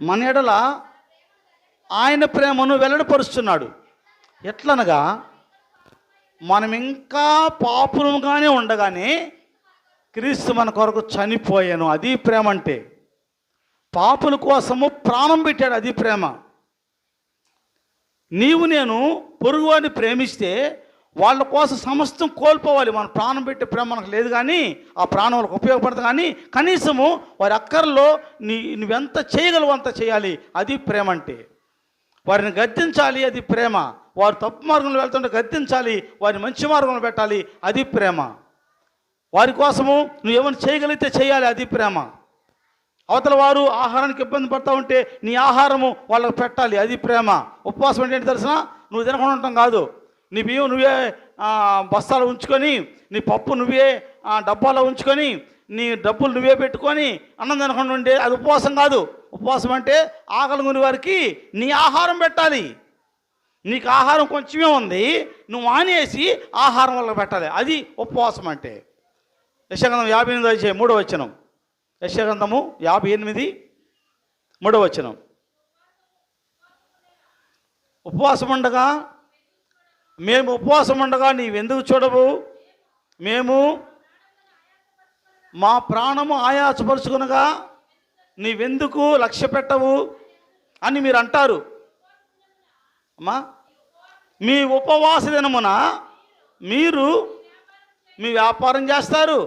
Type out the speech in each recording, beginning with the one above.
మన ఎడల ఆయన ప్రేమను వెల్లడిపరుస్తున్నాడు. ఎట్లనగా మనం ఇంకా పాపులుగానే ఉండగానే క్రీస్తు మన కొరకు చనిపోయాను. అది ప్రేమ అంటే పాపుల కోసము ప్రాణం పెట్టాడు అది ప్రేమ. నీవు నేను పొరుగువాడిని ప్రేమిస్తే వాళ్ళ కోసం సమస్తం కోల్పోవాలి. మనం ప్రాణం పెట్టే ప్రేమ మనకు లేదు కానీ ఆ ప్రాణం వాళ్ళకి ఉపయోగపడదు కానీ కనీసము వారి అక్కర్లో నీ నువ్వెంత చేయగలవు అంత చేయాలి. అది ప్రేమ అంటే. వారిని గద్దించాలి అది ప్రేమ. వారు తప్పు మార్గంలో వెళ్తుంటే గద్దించాలి వారిని మంచి మార్గంలో పెట్టాలి అది ప్రేమ. వారి కోసము నువ్వు ఏమైనా చేయగలిగితే చేయాలి అది ప్రేమ. అవతల వారు ఆహారానికి ఇబ్బంది పడతా ఉంటే నీ ఆహారము వాళ్ళకి పెట్టాలి అది ప్రేమ. ఉపవాసం అంటే ఏంటి తెలిసిన నువ్వు తినకుండా ఉండటం కాదు. నీ బియ్యం నువ్వే బస్తాలు ఉంచుకొని నీ పప్పు నువ్వే డబ్బాలో ఉంచుకొని నీ డబ్బులు నువ్వే పెట్టుకొని అన్నం తినకుండా ఉంటే అది ఉపవాసం కాదు. ఉపవాసం అంటే ఆకలి కొని వారికి నీ ఆహారం పెట్టాలి. నీకు ఆహారం కొంచెమే ఉంది నువ్వు మానేసి ఆహారం వల్ల పెట్టాలి. అది ఉపవాసం అంటే. యశగంధం యాభై ఎనిమిది వచ్చే మూడో వచ్చినం యశగంధము యాభై ఎనిమిది మూడో వచ్చినం ఉపవాసం ఉండగా మేము ఉపవాసం ఉండగా నీవెందుకు చూడవు? మేము మా ప్రాణము ఆయాసపరుచుకునగా నీవెందుకు లక్ష్య పెట్టవు అని మీరు అంటారు అమ్మా మీ ఉపవాస దినమున మీరు మీ వ్యాపారం చేస్తారు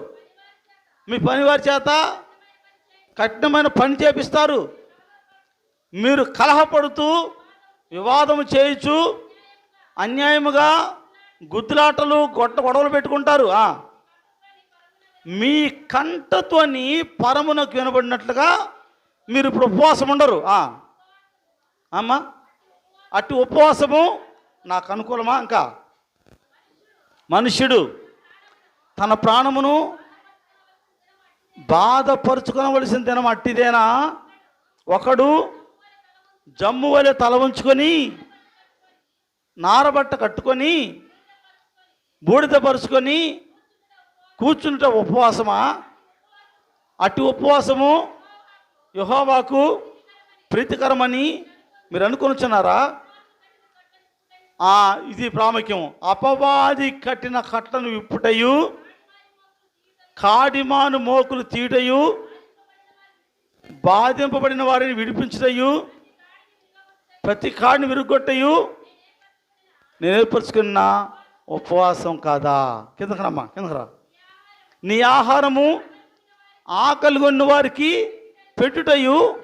మీ పనివారి చేత కఠినమైన పని చేపిస్తారు మీరు కలహపడుతూ వివాదము చేయుచు అన్యాయముగా గుద్దులాటలు గొట్ట గొడవలు పెట్టుకుంటారు. మీ కంటతోని పరమునకు వినబడినట్లుగా మీరు ఇప్పుడు ఉపవాసం ఉండరు. అమ్మా అటు ఉపవాసము నాకు అనుకూలమా? ఇంకా. మనుష్యుడు తన ప్రాణమును బాధపరుచుకొనవలసిన దినం అట్టిదేనా? ఒకడు జమ్ము వలె తల ఉంచుకొని నారబట్ట కట్టుకొని బూడిద పరుచుకొని కూర్చుంట ఉపవాసమా? అటు ఉపవాసము యహోవాకు ప్రీతికరమని మీరు అనుకొనుచున్నారా ఇది ప్రాముఖ్యం. అపవాది కట్టిన కట్టను విప్పుటయు కాడిమాను మోకులు తీయటయు బాధింపబడిన వారిని విడిపించుటయు ప్రతి కాడిని విరుగొట్టయు నేను ఏర్పరచుకున్న ఉపవాసం కాదా? కిందకు రమ్మా కిందకు రా. నీ ఆహారము ఆకలిగొన్న వారికి పెట్టుటయు